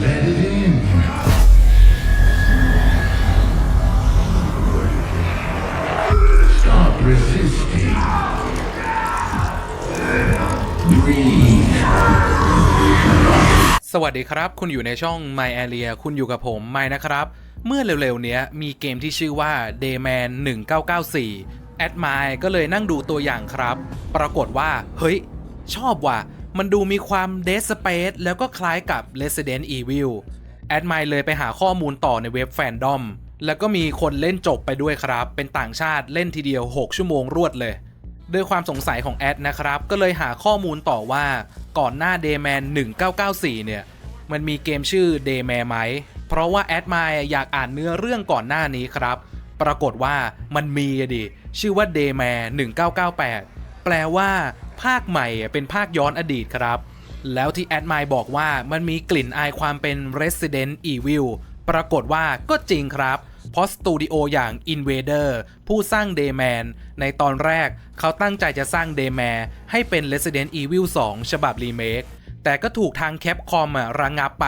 Let it in. Stop resisting. Breathe. สวัสดีครับ คุณอยู่ในช่อง My Area คุณอยู่กับผมไม่นะครับ เมื่อเร็วๆ เนี้ย มีเกมที่ชื่อว่า Dayman 1994 แอดมายก็เลยนั่งดูตัวอย่างครับ ปรากฏว่า เฮ้ย ชอบว่ะ มันดูมีความ Dead Space แล้วก็คล้ายกับ Resident Evil แอดมายเลยไปหาข้อมูลต่อในเว็บแฟนดอมแล้วก็มีคนเล่นจบไปด้วยครับ เป็นต่างชาติเล่นทีเดียว 6 ชั่วโมงรวดเลย ด้วยความสงสัยของแอดนะครับ ก็เลยหาข้อมูลต่อว่าก่อนหน้า Dayman 1994 เนี่ย มันมีเกมชื่อ Daymare ไหม เพราะว่าแอดมายอยากอ่านเนื้อเรื่องก่อนหน้านี้ครับ ปรากฏว่ามันมีดิ ชื่อว่า Daymare 1998 แปลว่า ภาคใหม่เป็นภาคย้อนอดีตครับ แล้วที่แอดมายบอกว่ามันมีกลิ่นอายความเป็น Resident Evil ปรากฏว่าก็จริงครับเพราะสตูดิโออย่าง Invader ผู้สร้าง Dayman ในตอนแรกเขาตั้งใจจะสร้าง Daymare ให้เป็น Resident Evil 2 ฉบับรีเมคแต่ก็ถูกทางแคปคอมระงงับไป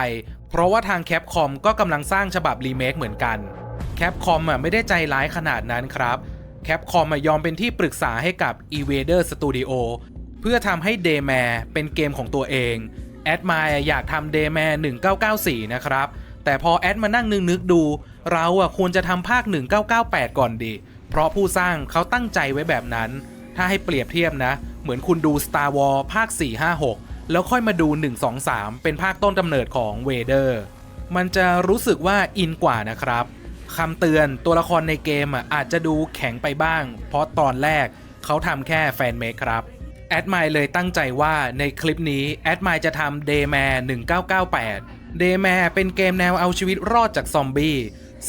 เพราะว่าทางแคปคอมก็กำลังสร้างฉบับรีเมคเหมือนกันแคปคอมไม่ได้ใจร้ายขนาดนั้นครับแคปคอมยอมเป็นที่ปรึกษาให้กับ Evader Studio เพื่อทำให้ Daymare เป็นเกมของตัวเองแอดมายอยากทำ Daymare 1994 นะครับ แต่พอแอดมานั่งนึกนึกดู เราอะควรจะทำภาค 1998 ก่อนดี เพราะผู้สร้างเขาตั้งใจไว้แบบนั้น ถ้าให้เปรียบเทียบนะ เหมือนคุณดู Star War ภาค 456 แล้วค่อยมาดู 123 เป็นภาคต้นกำเนิดของเวเดอร์ มันจะรู้สึกว่าอินกว่านะครับคำเตือนตัวละครในเกมอะอาจจะดูแข็งไปบ้าง เพราะตอนแรกเขาทำแค่แฟนเมคครับ แอดไมล์เลยตั้งใจว่าในคลิปนี้แอดไมล์จะทำ Daymare 1998 Daymare เป็นเกมแนวเอาชีวิตรอดจากซอมบี้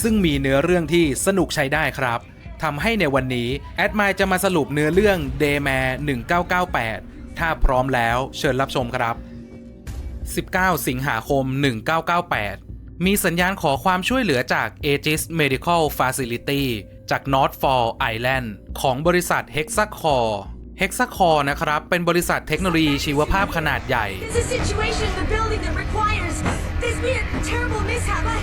ซึ่งมีเนื้อเรื่องที่สนุกใช้ได้ครับทำให้ในวันนี้แอดไมล์จะมาสรุปเนื้อเรื่อง Daymare 1998 ถ้าพร้อมแล้วเชิญรับชมครับ 19 สิงหาคม 1998 มีสัญญาณขอความช่วยเหลือจาก Aegis Medical Facility จาก Northfall Island ของบริษัท Hexacore Hexacore นะครับ เป็นบริษัทเทคโนโลยีชีวภาพขนาดใหญ่ There's a situation in the building that requires. There's been a terrible mishap. I,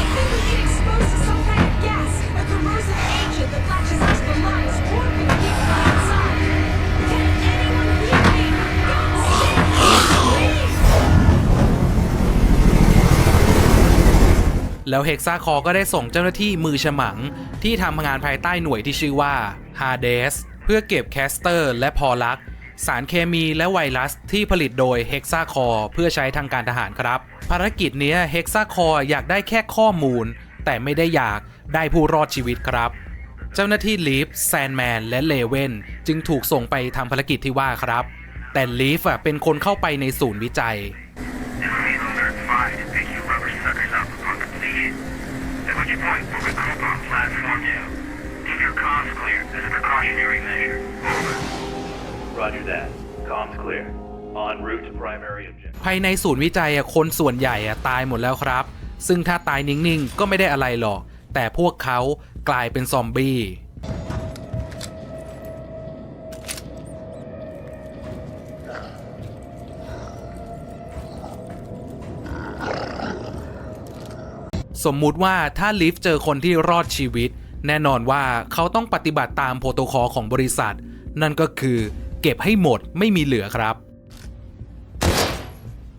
I think we get exposed to some kind of gas, a corrosive agent that latches onto the lines, warping people inside. Can anyone hear me? God's sake, please! แล้ว Hexacore ก็ได้ส่งเจ้าหน้าที่มือฉมัง ที่ทำงานภายใต้หน่วยที่ชื่อว่า Hades เพื่อเก็บแคสเตอร์และพอลัก สารเคมีและไวรัสที่ผลิตโดย Hexacore เพื่อใช้ทางการทหารครับ ภารกิจนี้ย Hexacore อยากได้แค่ข้อมูล แต่ไม่ได้อยากได้ผู้รอดชีวิตครับ เจ้าหน้าที่ลีฟแซนแมนและเลเวนจึงถูกส่งไปทำภารกิจที่ว่าครับ แต่ลีฟเป็นคนเข้าไปในศูนย์วิจัย Roger that. Comms clear. En route to primary objective. ภายในศูนย์วิจัยอะคนส่วนใหญ่อะตายหมดแล้วครับ ซึ่งถ้าตายนิ่งๆ ก็ไม่ได้อะไรหรอก แต่พวกเขากลายเป็นซอมบี้ สมมุติว่าถ้าลิฟต์เจอคนที่รอดชีวิต แน่นอนว่าเขาต้องปฏิบัติตามโปรโตคอลของบริษัท นั่นก็คือ เก็บให้หมดไม่มีเหลือครับ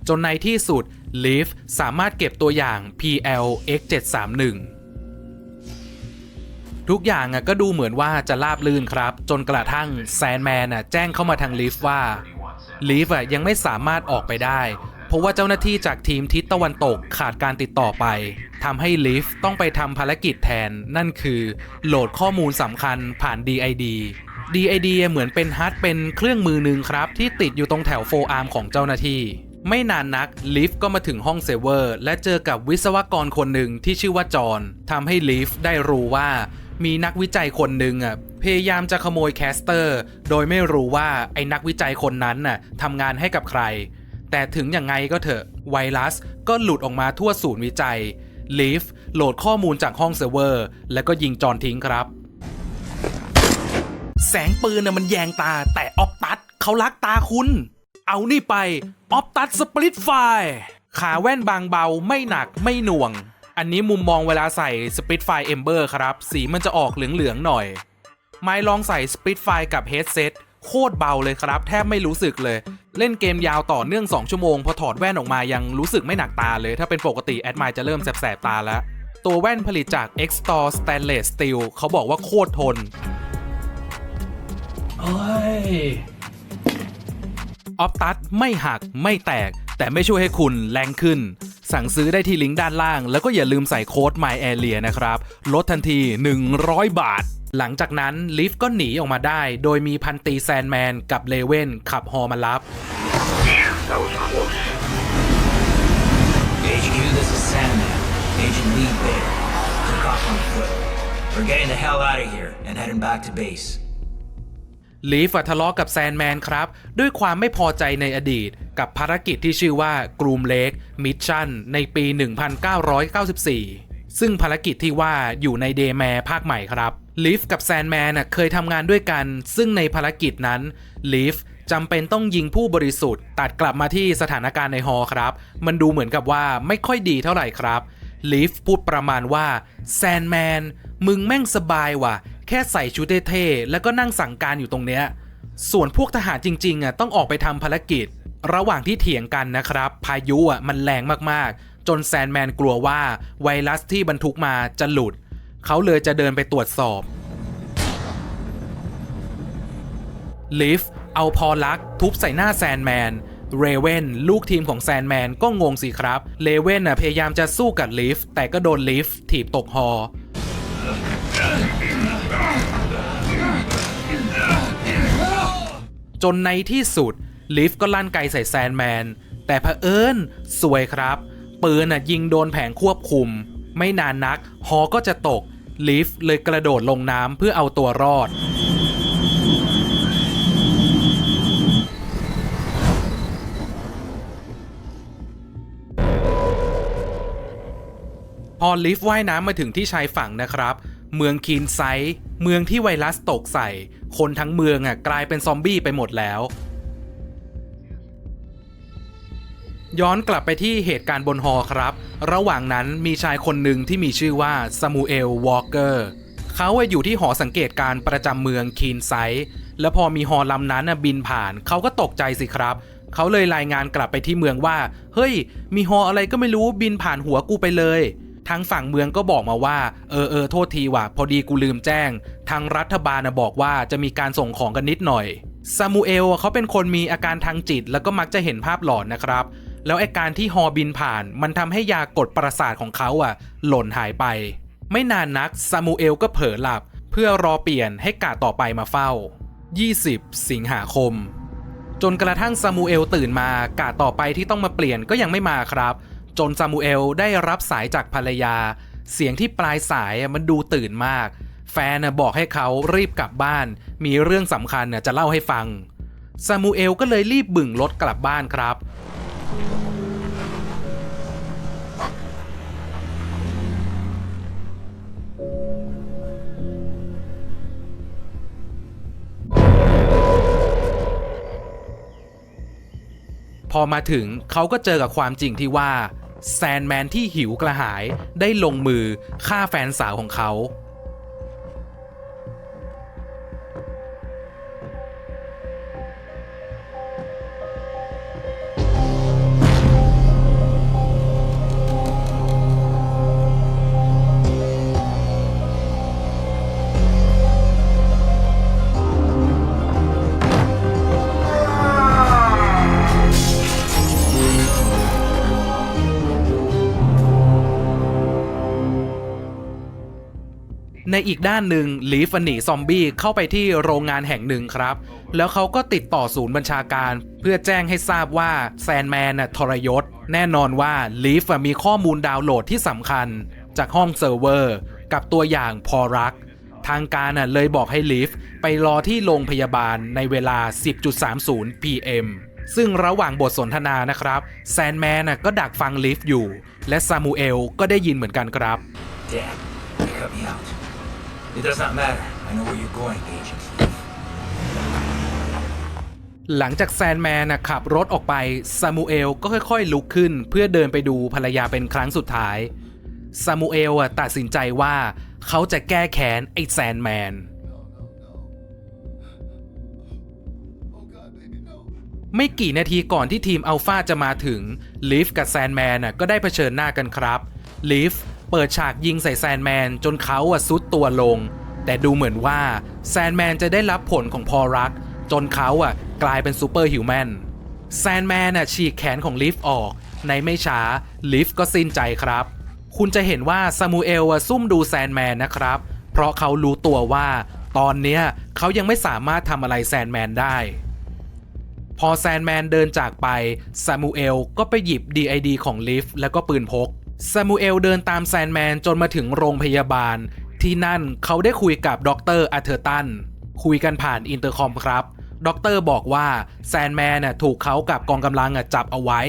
จนในที่สุด Leaf สามารถเก็บตัวอย่าง PL X731 ทุกอย่างก็ดูเหมือนว่าจะราบลื่นครับ จนกระทั่งแซนแมนแจ้งเข้ามาทาง Leaf ว่า Leaf อะยังไม่สามารถออกไปได้ เพราะว่าเจ้าหน้าที่จากทีมทิศตะวันตกขาดการติดต่อไปทำให้ Leaf ต้องไปทำภารกิจแทน นั่นคือ โหลดข้อมูลสำคัญผ่าน DID DID เหมือนเป็นฮัทเป็นเครื่องมือหนึ่งครับ ที่ติดอยู่ตรงแถวโฟอาร์มของเจ้าหน้าที่ ไม่นานนักลิฟก็มาถึงห้องเซเวอร์ และเจอกับวิศวกรคนหนึ่งที่ชื่อว่าจอห์นทำให้ลิฟได้รู้ว่า มีนักวิจัยคนหนึ่งอะพยายามจะขโมยแคสเตอร์ โดยไม่รู้ว่าไอ้นักวิจัยคนนั้นน่ะทำงานให้กับใคร แต่ถึงอย่างไงก็เถอะไวรัสก็หลุดออกมาทั่วศูนย์วิจัยลิฟโหลดข้อมูลจากห้องเซิร์ฟเวอร์ แล้วก็ยิงจอห์นทิ้งครับ แสงปืนน่ะมันแยงตาแต่ออฟตัดเขาลักตาคุณ เอานี่ไปออฟตัดสปริตไฟขาแว่นบางเบาไม่หนักไม่หน่วง อันนี้มุมมองเวลาใส่ Spitfire Ember ครับ สีมันจะออกเหลืองๆหน่อย ไม่ลองใส่ Spitfire กับ Headset โคตรเบาเลยครับ แทบไม่รู้สึกเลย เล่นเกมยาวต่อเนื่อง 2 ชั่วโมง พอถอดแว่นออกมายังรู้สึกไม่หนักตาเลย ถ้าเป็นปกติแอดมายจะเริ่มแสบๆตาแล้ว ตัวแว่นผลิตจาก Xtor Stainless Steel เขาบอกว่าโคตรทน โอ้ยออฟตัสไม่หักไม่แตก แต่ไม่ช่วยให้คุณแรงขึ้น สั่งซื้อได้ที่ลิงก์ด้านล่าง แล้วก็อย่าลืมใส่โค้ด My Area นะครับ ลดทันที 100 บาท หลังจากนั้นลิฟต์ก็หนีออกมาได้ โดยมีพันตีแซนแมนกับเลเว่นขับฮอมารับ That was close. HQ, this is Sandman. Agent Lee Bader. Took off on foot. We're getting the hell out of here and heading back to base. ลีฟอะทะเลาะกับแซนแมนครับ ด้วยความไม่พอใจในอดีต กับภารกิจที่ชื่อว่ากรูมเลกมิชชั่นในปี 1994 ซึ่งภารกิจที่ว่าอยู่ในเดแมร์ภาคใหม่ครับลีฟกับแซนแมนน่ะเคยทำงานด้วยกัน ซึ่งในภารกิจนั้นลีฟจำเป็นต้องยิงผู้บริสุทธิ์ ตัดกลับมาที่สถานการณ์ในฮอครับ มันดูเหมือนกับว่าไม่ค่อยดีเท่าไหร่ครับ ลีฟพูดประมาณว่าแซนแมนมึงแม่งสบายว่ะ แค่ใส่ชุดเท่ๆแล้วก็นั่งสั่งการอยู่ตรงเนี้ย ส่วนพวกทหารจริงๆอะต้องออกไปทำภารกิจ ระหว่างที่เถียงกันนะครับ พายุอะมันแรงมากๆ จนแซนแมนกลัวว่าไวรัสที่บรรทุกมาจะหลุด เขาเลยจะเดินไปตรวจสอบลิฟเอาพอลักทุบใส่หน้าแซนแมน เรเวนลูกทีมของแซนแมนก็งงสิครับเลเว่นพยายามจะสู้กับลิฟแต่ก็โดนลิฟถีบตกฮอจนในที่สุดลิฟก็ลั่นไกใส่แซนแมน แต่เผอิญสวยครับ ปืนยิงโดนแผงควบคุม ไม่นานนัก ฮอก็จะตกลิฟเลยกระโดดลงน้ำเพื่อเอาตัวรอด พอลิฟต์ว่ายน้ำมาถึงที่ชายฝั่งนะครับ เมืองคีนไซเมืองที่ไวรัสตกใส่ คนทั้งเมืองอะกลายเป็นซอมบี้ไปหมดแล้ว ย้อนกลับไปที่เหตุการณ์บนฮอครับ ระหว่างนั้นมีชายคนหนึ่งที่มีชื่อว่าซามูเอลวอลเกอร์เขาอะอยู่ที่หอสังเกตการณ์ประจำเมืองคีนไซแล้วพอมีฮอลำนั้นบินผ่าน เขาก็ตกใจสิครับ เขาเลยรายงานกลับไปที่เมืองว่า เฮ้ย มีฮออะไรก็ไม่รู้บินผ่านหัวกูไปเลย ทางฝั่งเมืองก็บอกมาว่า เออเออโทษทีว่ะ พอดีกูลืมแจ้ง ทางรัฐบาลนะบอกว่าจะมีการส่งของกันนิดหน่อยซามูเอลเขาเป็นคนมีอาการทางจิต แล้วก็มักจะเห็นภาพหลอนนะครับ แล้วไอการที่ฮอบินผ่าน มันทำให้ยากดประสาทของเขาอะ หล่นหายไป ไม่นานนักซามูเอลก็เผลอหลับ เพื่อรอเปลี่ยนให้กะต่อไปมาเฝ้า 20 สิงหาคม จนกระทั่งซามูเอลตื่นมากะต่อไปที่ต้องมาเปลี่ยนก็ยังไม่มาครับ จนซามูเอลได้รับสายจากภรรยา เสียงที่ปลายสายมันดูตื่นมาก แฟนบอกให้เขารีบกลับบ้าน มีเรื่องสำคัญจะเล่าให้ฟัง ซามูเอลก็เลยรีบบึ่งรถกลับบ้านครับ พอมาถึงเขาก็เจอกับความจริงที่ว่า แซนแมนที่หิวกระหายได้ลงมือฆ่าแฟนสาวของเขา ในอีกด้านหนึ่งลีฟหนีซอมบี้เข้าไปที่โรงงานแห่งหนึ่งครับ แล้วเขาก็ติดต่อศูนย์บัญชาการ เพื่อแจ้งให้ทราบว่าแซนแมนน่ะทรยศ แน่นอนว่าลีฟมีข้อมูลดาวน์โหลดที่สำคัญ จากห้องเซิร์ฟเวอร์ กับตัวอย่างพอรัก ทางการน่ะเลยบอกให้ลีฟไปรอที่โรงพยาบาลในเวลา 10.30 PM ซึ่งระหว่างบทสนทนานะครับ แซนแมนน่ะก็ดักฟังลีฟอยู่ และซามูเอลก็ได้ยินเหมือนกันครับ Damn, you cut me out. It does not matter. I know where you're going, Agent. หลังจากแซนแมนนะขับรถออกไปซามูเอลก็ค่อยๆ ลุกขึ้น เพื่อเดินไปดูภรรยาเป็นครั้งสุดท้ายซามูเอลอะตัดสินใจว่าเขาจะแก้แค้นไอ้แซนแมน ไม่กี่นาทีก่อนที่ทีมอัลฟาจะมาถึงลีฟกับแซนแมนน่ะก็ได้เผชิญหน้ากันครับลีฟ เปิดฉากยิงใส่แซนแมนจนเขาอะซุดตัวลง แต่ดูเหมือนว่าแซนแมนจะได้รับผลของพอรัก จนเขาอะกลายเป็นซูเปอร์ฮิวแมนแซนแมนน่ะฉีกแขนของลีฟออก ในไม่ช้าลีฟก็สิ้นใจครับ คุณจะเห็นว่าซามูเอลอะซุ่มดูแซนแมนนะครับ เพราะเขารู้ตัวว่า ตอนเนี้ยเขายังไม่สามารถทำอะไรแซนแมนได้พอแซนแมนเดินจากไปซามูเอลก็ไปหยิบ DID ของลิฟแล้วก็ปืนพก ซามูเอลเดินตามแซนแมนจนมาถึงโรงพยาบาล ที่นั่นเขาได้คุยกับดรอาเทอร์ตัน คุยกันผ่านอินเตอร์คอมครับด็อกเตอร์บอกว่าแซนแมนน่ะถูกเขากับกองกำลังจับเอาไว้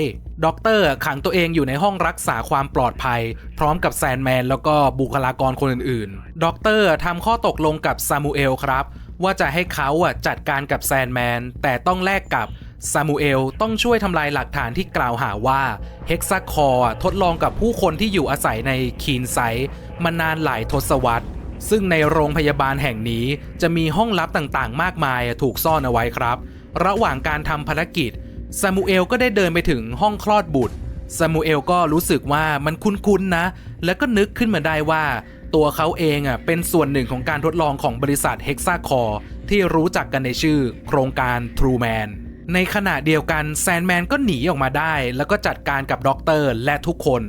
ด็อกเตอร์ขังตัวเองอยู่ในห้องรักษาความปลอดภัย พร้อมกับแซนแมนแล้วก็บุคลากรคนอื่นๆด็อกเตอร์ทำข้อตกลงกับซามูเอลครับ ว่าจะให้เขาอะจัดการกับแซนแมนแต่ต้องแลกกับ ซามูเอลต้องช่วยทำลายหลักฐานที่กล่าวหาว่าเฮกซาคอร์ทดลองกับผู้คนที่อยู่อาศัยในคีนไซมานานหลายทศวรรษ ซึ่งในโรงพยาบาลแห่งนี้จะมีห้องลับต่างๆ มากมายถูกซ่อนเอาไว้ครับ ระหว่างการทำภารกิจซามูเอลก็ได้เดินไปถึงห้องคลอดบุตรซามูเอลก็รู้สึกว่ามันคุ้นๆนะ แล้วก็นึกขึ้นมาได้ว่า ตัวเขาเองอะเป็นส่วนหนึ่งของการทดลองของบริษัทเฮกซาคอร์ที่รู้จักกันในชื่อโครงการ True Man ในขณะเดียวกันแซนแมนก็หนีออกมาได้ แล้วก็จัดการกับด็อกเตอร์และทุกคน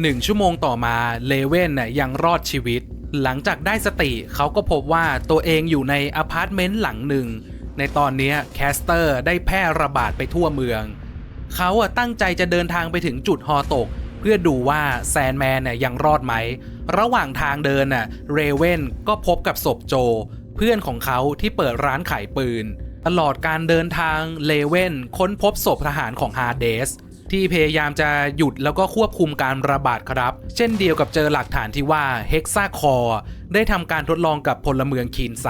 หนึ่งชั่วโมงต่อมาเลเว่นน่ะยังรอดชีวิต หลังจากได้สติเขาก็พบว่าตัวเองอยู่ในอพาร์ตเมนต์หลังหนึ่ง ในตอนนี้แคสเตอร์ได้แพร่ระบาดไปทั่วเมือง เขาตั้งใจจะเดินทางไปถึงจุดฮอตก เพื่อดูว่าแซนแมนน่ะยังรอดไหม ระหว่างทางเดินน่ะเรเวนก็พบกับศพโจ เพื่อนของเขาที่เปิดร้านขายปืน ตลอดการเดินทางเลเว่นค้นพบศพทหารของฮาเดสที่พยายามจะหยุดแล้วก็ควบคุมการระบาดครับ เช่นเดียวกับเจอหลักฐานที่ว่าเฮกซาคอร์ได้ทำการทดลองกับพลเมืองคีนไซ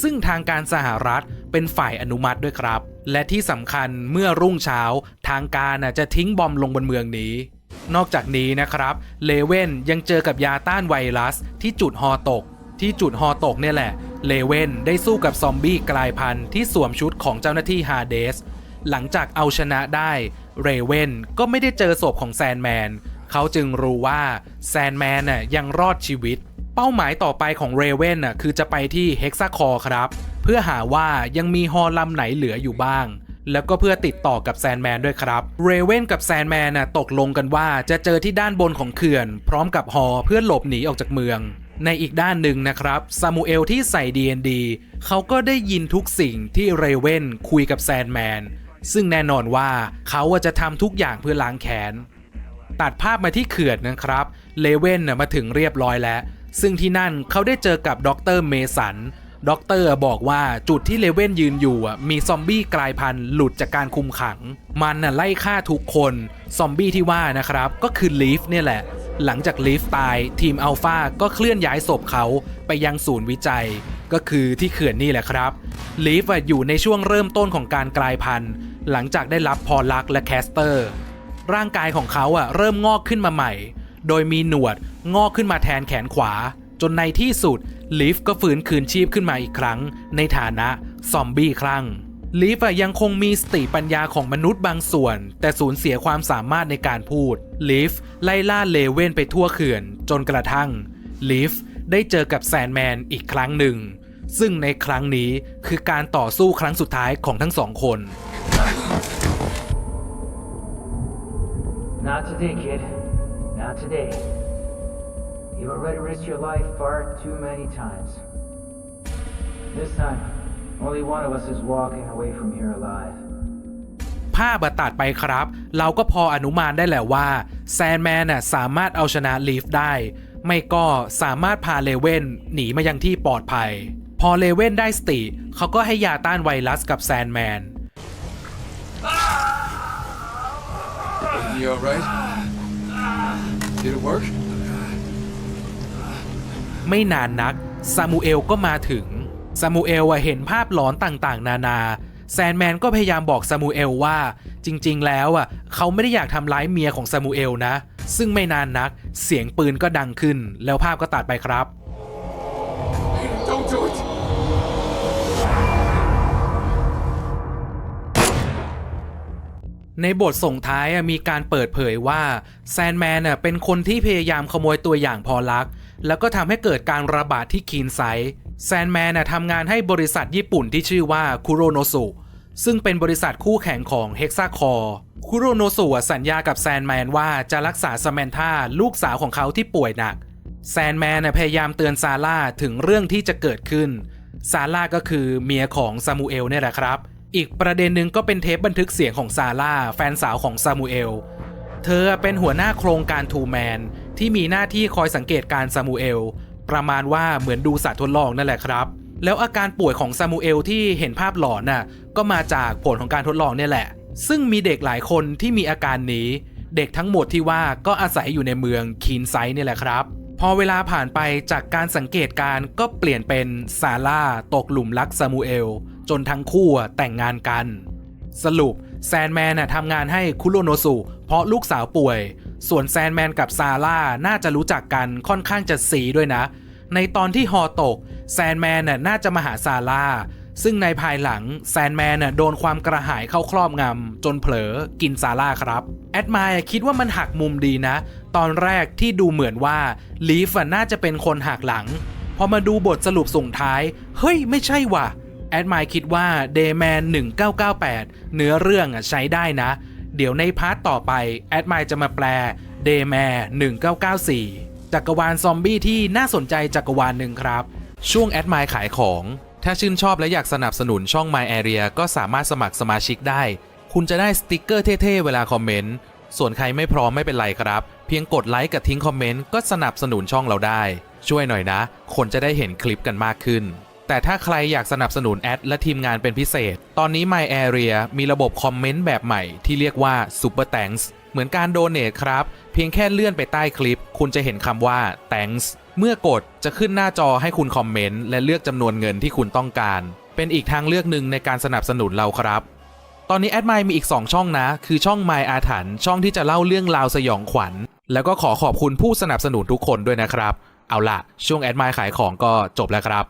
ซึ่งทางการสหรัฐเป็นฝ่ายอนุมัติด้วยครับ และที่สำคัญเมื่อรุ่งเช้า ทางการน่ะจะทิ้งบอมลงบนเมืองนี้ นอกจากนี้นะครับเลเว่นยังเจอกับยาต้านไวรัส ที่จุดฮอตก ที่จุดฮอตกเนี่ยแหละ เลเว่นได้สู้กับซอมบี้กลายพันธุ์ที่สวมชุดของเจ้าหน้าที่ฮาเดส หลังจากเอาชนะได้เรเว่นก็ไม่ได้เจอศพของแซนแมน เขาจึงรู้ว่าแซนแมนน่ะยังรอดชีวิต เป้าหมายต่อไปของเรเว่นน่ะคือจะไปที่เฮกซาคอร์ครับ เพื่อหาว่ายังมีฮอลำไหนเหลืออยู่บ้าง แล้วก็เพื่อติดต่อกับแซนแมนด้วยครับ เรเว่นกับแซนแมนน่ะตกลงกันว่าจะเจอที่ด้านบนของเขื่อน พร้อมกับฮอเพื่อหลบหนีออกจากเมือง ในอีกด้านหนึ่งนะครับซามูเอลที่ใส่ D&D เขาก็ได้ยินทุกสิ่งที่เรเว่นคุยกับแซนแมนซึ่งแน่นอนว่าเขาจะทำทุกอย่างเพื่อล้างแค้นตัดภาพมาที่เขื่อนนะครับเลเว่นมาถึงเรียบร้อยแล้ว ซึ่งที่นั่นเขาได้เจอกับดรเมสัน ด็อกเตอร์บอกว่าจุดที่เลเว่นยืนอยู่มีซอมบี้กลายพันธุ์หลุดจากการคุมขัง มันน่ะไล่ฆ่าทุกคน ซอมบี้ที่ว่านะครับ ก็คือลีฟเนี่ยแหละ หลังจากลีฟตายทีมอัลฟาก็เคลื่อนย้ายศพเขาไปยังศูนย์วิจัย ก็คือที่เขื่อนนี่แหละครับลีฟอยู่ในช่วงเริ่มต้นของการกลายพันธุ์ หลังจากได้รับพอลักและแคสเตอร์ ร่างกายของเขาอะเริ่มงอกขึ้นมาใหม่ โดยมีหนวดงอกขึ้นมาแทนแขนขวา จนในที่สุด ลีฟก็ฟื้นคืนชีพขึ้นมาอีกครั้ง ในฐานะซอมบี้คลั่งลีฟยังคงมีสติปัญญาของมนุษย์บางส่วน แต่สูญเสียความสามารถในการพูดลีฟไล่ล่าเลเว่นไปทั่วเขื่อน จนกระทั่งลีฟได้เจอกับแซนแมนอีกครั้งหนึ่ง ซึ่งในครั้งนี้คือการต่อสู้ครั้งสุดท้ายของทั้งสองคน Not today, kid. Not today. You've already risked your life far too many times. This time, only one of us is walking away from here alive. ภาพอะตัดไปครับ เราก็พออนุมานได้แหละว่าแซนแมนน่ะสามารถเอาชนะลีฟได้ ไม่ก็สามารถพาเลเว่นหนีมายังที่ปลอดภัย พอเลเว่นได้สติ เขาก็ให้ยาต้านไวรัสกับแซนแมน You alright? Did it work? ไม่นานนักซามูเอลก็มาถึงซามูเอลอะเห็นภาพหลอนต่างๆ นานาแซนแมนก็พยายามบอกซามูเอลว่า จริงๆ แล้วอะเขาไม่ได้อยากทำร้ายเมียของซามูเอลนะ ซึ่งไม่นานนักเสียงปืนก็ดังขึ้น แล้วภาพก็ตัดไปครับ ในบทส่งท้ายมีการเปิดเผยว่าแซนแมนเป็นคนที่พยายามขโมยตัวอย่างพอลัก แล้วก็ทำให้เกิดการระบาดที่คีนไซแซนแมนทำงานให้บริษัทญี่ปุ่นที่ชื่อว่าคุโรโนสุซึ่งเป็นบริษัทคู่แข่งของเฮกซาคอร์คุโรโนสุสัญญากับแซนแมนว่าจะรักษาสแมนธาลูกสาวของเขาที่ป่วยหนัก แซนแมนพยายามเตือนซาร่าถึงเรื่องที่จะเกิดขึ้น ซาร่าก็คือเมียของซามูเอลเนี่ยแหละครับ อีกประเด็นหนึ่งก็เป็นเทปบันทึกเสียงของซาร่าแฟนสาวของซามูเอล เธอเป็นหัวหน้าโครงการทูแมนที่มีหน้าที่คอยสังเกตการซามูเอล ประมาณว่าเหมือนดูสัตว์ทดลองนั่นแหละครับ แล้วอาการป่วยของซามูเอลที่เห็นภาพหลอนน่ะก็มาจากผลของการทดลองเนี่ยแหละ ซึ่งมีเด็กหลายคนที่มีอาการนี้ เด็กทั้งหมดที่ว่าก็อาศัยอยู่ในเมืองคีนไซต์นี่แหละครับ พอเวลาผ่านไปจากการสังเกตการก็เปลี่ยนเป็นซาร่าตกหลุมรักซามูเอลจนทั้งคู่แต่งงานกัน สรุป แซนแมนน่ะทำงานให้คุโรโนสุเพราะลูกสาวป่วย ส่วนแซนแมนกับซาร่าน่าจะรู้จักกันค่อนข้างจะสีด้วยนะ ในตอนที่ฮอตก แซนแมนน่ะน่าจะมาหาซาร่าซึ่งในภายหลังแซนแมนน่ะโดนความกระหายเข้าครอบงำจนเผลอกินซาร่าครับแอดมายคิดว่ามันหักมุมดีนะ ตอนแรกที่ดูเหมือนว่าลีฟน่าจะเป็นคนหักหลัง พอมาดูบทสรุปส่งท้าย เฮ้ยไม่ใช่ว่ะ แอดมายคิดว่า Dayman 1998 เนื้อเรื่องอะใช้ได้นะ เดี๋ยวในพาร์ทต่อไป แอดมายจะมาแปล Dayman 1994 จักรวาลซอมบี้ที่น่าสนใจจักรวาลหนึ่งครับ ช่วงแอดมายขายของ ถ้าชื่นชอบและอยากสนับสนุนช่อง My Area ก็สามารถสมัครสมาชิกได้ คุณจะได้สติกเกอร์เท่ๆ เวลาคอมเมนต์ ส่วนใครไม่พร้อมไม่เป็นไรครับ เพียงกดไลค์กับทิ้งคอมเมนต์ก็สนับสนุนช่องเราได้ ช่วยหน่อยนะ คนจะได้เห็นคลิปกันมากขึ้น แต่ถ้าใครอยากสนับสนุนแอดและทีมงานเป็นพิเศษ ตอนนี้ My Area มีระบบคอมเมนต์แบบใหม่ที่เรียกว่า Super Thanks เหมือนการโดเน a ครับ เพียงแค่เลื่อนไปใต้คลิป คุณจะเห็นคำว่า thanks เมื่อกดจะขึ้นหน้าจอให้คุณคอมเมนต์และเลือกจำนวนเงินที่คุณต้องการ เป็นอีกทางเลือกหนึ่งในการสนับสนุนเราครับ ตอนนี้แอดไมมีอีก 2 ช่องนะ คือช่อง My อาถรรพ์ช่องที่จะเล่าเรื่องราวสยองขวัญ แล้วก็ขอขอบคุณผู้สนับสนุนทุกคนด้วยนะครับ เอาล่ะ ช่วงแอดไมขายของก็จบแล้วครับ